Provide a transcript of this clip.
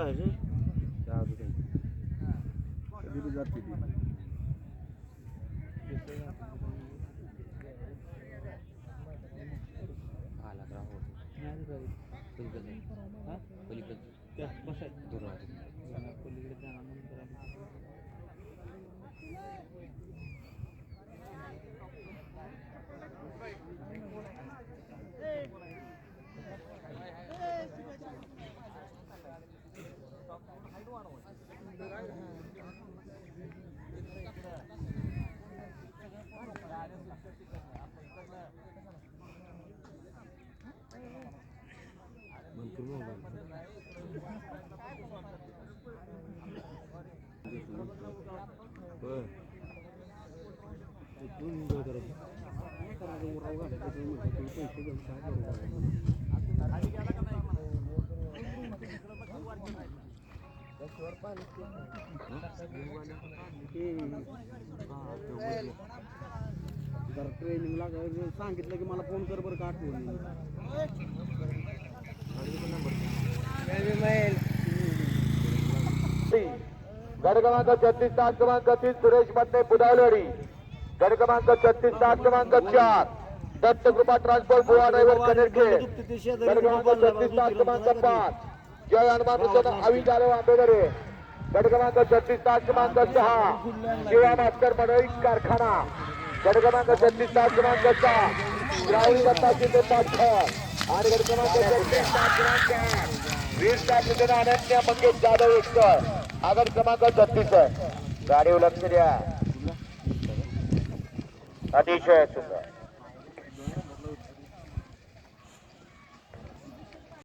आहे. त्या अजून कधी बी जाते ती आला तर राहू पलीकडे जरा ट्रेनिंग लागायचं सांगितलं की मला फोन कर बरं का आठवून गड क्रमांक छत्तीस सात क्रमांक तीन सुरेश पत्ने बुधावलेवाडी गड क्रमांक छत्तीस सात क्रमांक चार. दत्तकृपा ट्रान्सपोर्ट गोवा ड्रायव्हर कनेरखे गड क्रमांक छत्तीस सात क्रमांक पाच. जय हनुमान मुसोन अवी जाधव आंबेडरे गड क्रमांक छत्तीस सात क्रमांक सहा. शिवा भास्कर मंडळी कारखाना. गड क्रमांक छत्तीस सात क्रमांक सहा श्रावणी दत्ता शिंदे पाठक आणि गड क्रमांक छत्तीस सात क्रमांक आठ वीर साहेब अनन्या मंगेश जाधव एकतर आगड क्रमांक छत्तीस आहे. गाडीवर लक्ष द्या. अतिशय सुंदर.